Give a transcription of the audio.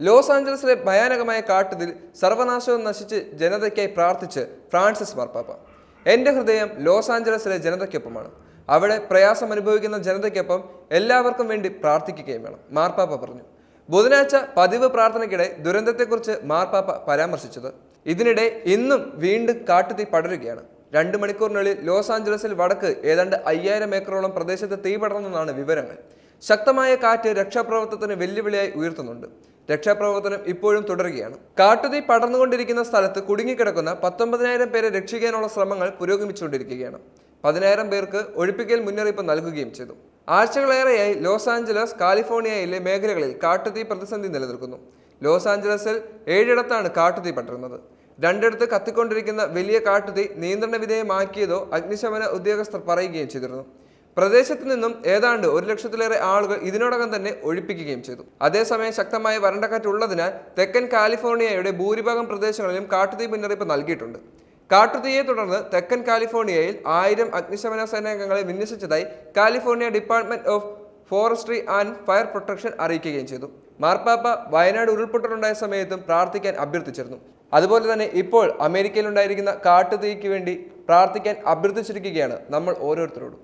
Loss ആഞ്ചലസിലെ ഭയാനകമായ കാട്ടുതിൽ സർവനാശവും നശിച്ച് ജനതയ്ക്കായി പ്രാർത്ഥിച്ച് ഫ്രാൻസിസ് മാർപ്പാപ്പ. എന്റെ ഹൃദയം ലോസ് ആഞ്ചലസിലെ ജനതയ്ക്കൊപ്പമാണ്. അവിടെ പ്രയാസം അനുഭവിക്കുന്ന ജനതയ്ക്കൊപ്പം എല്ലാവർക്കും വേണ്ടി പ്രാർത്ഥിക്കുകയും വേണം മാർപ്പാപ്പ പറഞ്ഞു. ബുധനാഴ്ച പതിവ് പ്രാർത്ഥനയ്ക്കിടെ ദുരന്തത്തെക്കുറിച്ച് മാർപ്പാപ്പ പരാമർശിച്ചത്. ഇതിനിടെ ഇന്നും വീണ്ടും കാട്ടുതീ പടരുകയാണ്. രണ്ട് മണിക്കൂറിനുള്ളിൽ ലോസ് ആഞ്ചലസിൽ വടക്ക് ഏതാണ്ട് അയ്യായിരം ഏക്കറോളം പ്രദേശത്ത് തീ പടർന്നെന്നാണ് വിവരങ്ങൾ. ശക്തമായ കാറ്റ് രക്ഷാപ്രവർത്തനത്തിന് വെല്ലുവിളിയായി ഉയർത്തുന്നുണ്ട്. രക്ഷാപ്രവർത്തനം ഇപ്പോഴും തുടരുകയാണ്. കാട്ടുതീ പടർന്നുകൊണ്ടിരിക്കുന്ന സ്ഥലത്ത് കുടുങ്ങിക്കിടക്കുന്ന പത്തൊമ്പതിനായിരം പേരെ രക്ഷിക്കാനുള്ള ശ്രമങ്ങൾ പുരോഗമിച്ചുകൊണ്ടിരിക്കുകയാണ്. പതിനായിരം പേർക്ക് ഒഴിപ്പിക്കൽ മുന്നറിയിപ്പ് നൽകുകയും ചെയ്തു. ആഴ്ചകളേറെയായി ലോസ് ആഞ്ചലസ് കാലിഫോർണിയയിലെ മേഖലകളിൽ കാട്ടുതീ പ്രതിസന്ധി നിലനിൽക്കുന്നു. ലോസ് ആഞ്ചലസിൽ ഏഴിടത്താണ് കാട്ടുതീ പടരുന്നത്. രണ്ടിടത്ത് കത്തിക്കൊണ്ടിരിക്കുന്ന വലിയ കാട്ടുതീ നിയന്ത്രണ വിധേയമാക്കിയതോ അഗ്നിശമന ഉദ്യോഗസ്ഥർ പറയുകയും ചെയ്തിരുന്നു. പ്രദേശത്ത് നിന്നും ഏതാണ്ട് ഒരു ലക്ഷത്തിലേറെ ആളുകൾ ഇതിനോടകം തന്നെ ഒഴിപ്പിക്കുകയും ചെയ്തു. അതേസമയം ശക്തമായ വരണ്ടക്കാറ്റ് ഉള്ളതിനാൽ തെക്കൻ കാലിഫോർണിയയുടെ ഭൂരിഭാഗം പ്രദേശങ്ങളിലും കാട്ടുതീ മുന്നറിയിപ്പ് നൽകിയിട്ടുണ്ട്. കാട്ടുതീയെ തുടർന്ന് തെക്കൻ കാലിഫോർണിയയിൽ ആയിരം അഗ്നിശമന സേനാംഗങ്ങളെ വിന്യസിച്ചതായി California department of forestry and fire protection അറിയിക്കുകയും ചെയ്തു. മാർപ്പാപ്പ വയനാട് ഉരുൾപൊട്ടലുണ്ടായ സമയത്തും പ്രാർത്ഥിക്കാൻ അഭ്യർത്ഥിച്ചിരുന്നു. അതുപോലെ തന്നെ ഇപ്പോൾ അമേരിക്കയിലുണ്ടായിരിക്കുന്ന കാട്ടുതീക്ക് വേണ്ടി പ്രാർത്ഥിക്കാൻ അഭ്യർത്ഥിച്ചിരിക്കുകയാണ് നമ്മൾ ഓരോരുത്തരോടും.